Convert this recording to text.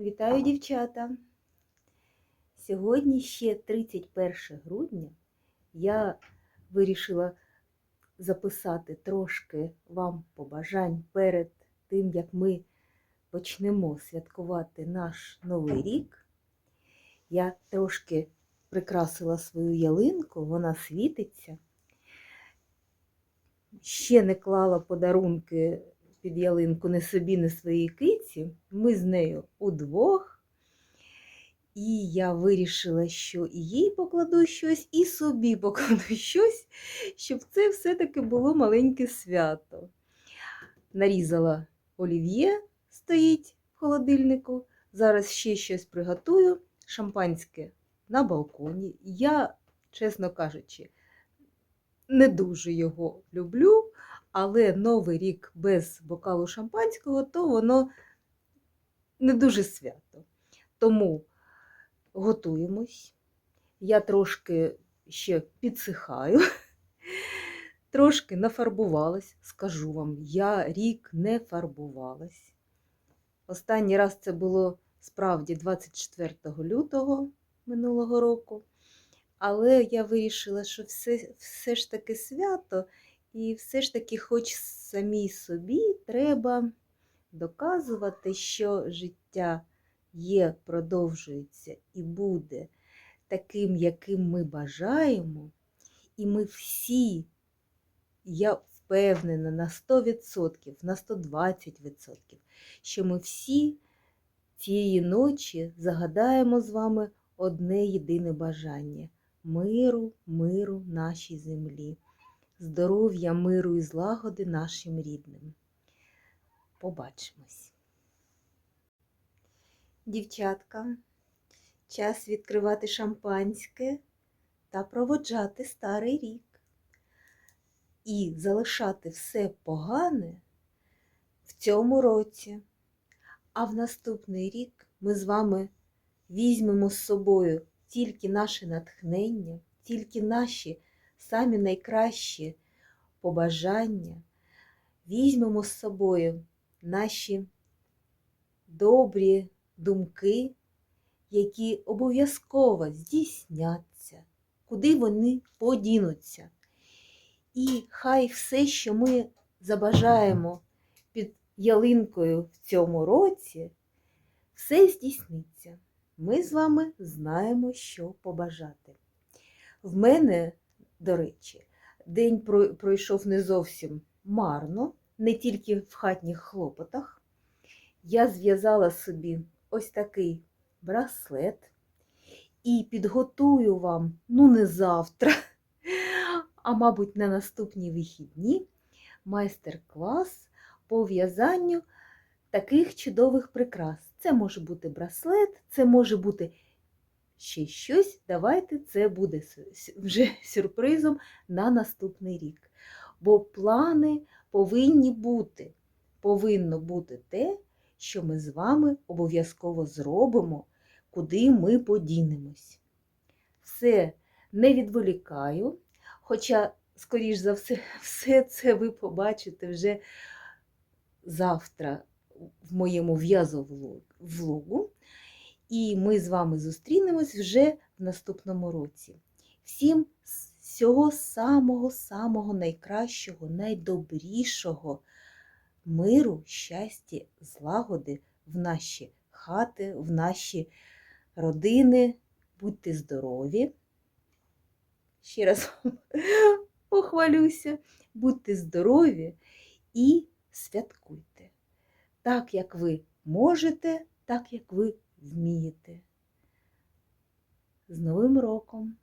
Вітаю, дівчата! Сьогодні ще 31 грудня. Я вирішила записати трошки вам побажань перед тим, як ми почнемо святкувати наш Новий рік. Я трошки прикрасила свою ялинку, вона світиться. Ще не клала подарунки під ялинку не собі, не своїй киці. Ми з нею удвох. І я вирішила, що і їй покладу щось, і собі покладу щось, щоб це все-таки було маленьке свято. Нарізала олів'є, стоїть в холодильнику. Зараз ще щось приготую. Шампанське на балконі. Я, чесно кажучи, не дуже його люблю, але Новий рік без бокалу шампанського, то воно не дуже свято. Тому готуємось. Я трошки ще підсихаю, трошки нафарбувалась. Скажу вам, я рік не фарбувалась. Останній раз це було справді 24 лютого минулого року. Але я вирішила, що все, все ж таки свято, і все ж таки, хоч самій собі, треба доказувати, що життя є, продовжується і буде таким, яким ми бажаємо. І ми всі, я впевнена на 100%, на 120%, що ми всі цієї ночі загадаємо з вами одне єдине бажання миру, миру нашій землі, здоров'я, миру і злагоди нашим рідним. Побачимось. Дівчатка, час відкривати шампанське та проводжати старий рік. І залишати все погане в цьому році. А в наступний рік ми з вами візьмемо з собою тільки наше натхнення, тільки наші самі найкращі побажання, візьмемо з собою наші добрі думки, які обов'язково здійсняться, куди вони подінуться. І хай все, що ми забажаємо під ялинкою в цьому році, все здійсниться ми з вами знаємо, що побажати. В мене, до речі, день пройшов не зовсім марно, не тільки в хатніх хлопотах. Я зв'язала собі ось такий браслет і підготую вам, ну, не завтра, а, мабуть, на наступні вихідні майстер-клас по в'язанню таких чудових прикрас. Це може бути браслет, це може бути ще щось. Давайте це буде вже сюрпризом на наступний рік. Бо плани повинні бути. Повинно бути те, що ми з вами обов'язково зробимо, куди ми подінемось. Все не відволікаю, хоча, скоріш за все, все це ви побачите вже завтра в моєму в'язовлогу. І ми з вами зустрінемось вже в наступному році. Всім всього самого-самого найкращого, найдобрішого миру, щастя, злагоди в наші хати, в наші родини. Будьте здорові. Ще раз похвалюся, будьте здорові і святкуйте так, як ви можете, так, як ви вмієте. З Новим роком!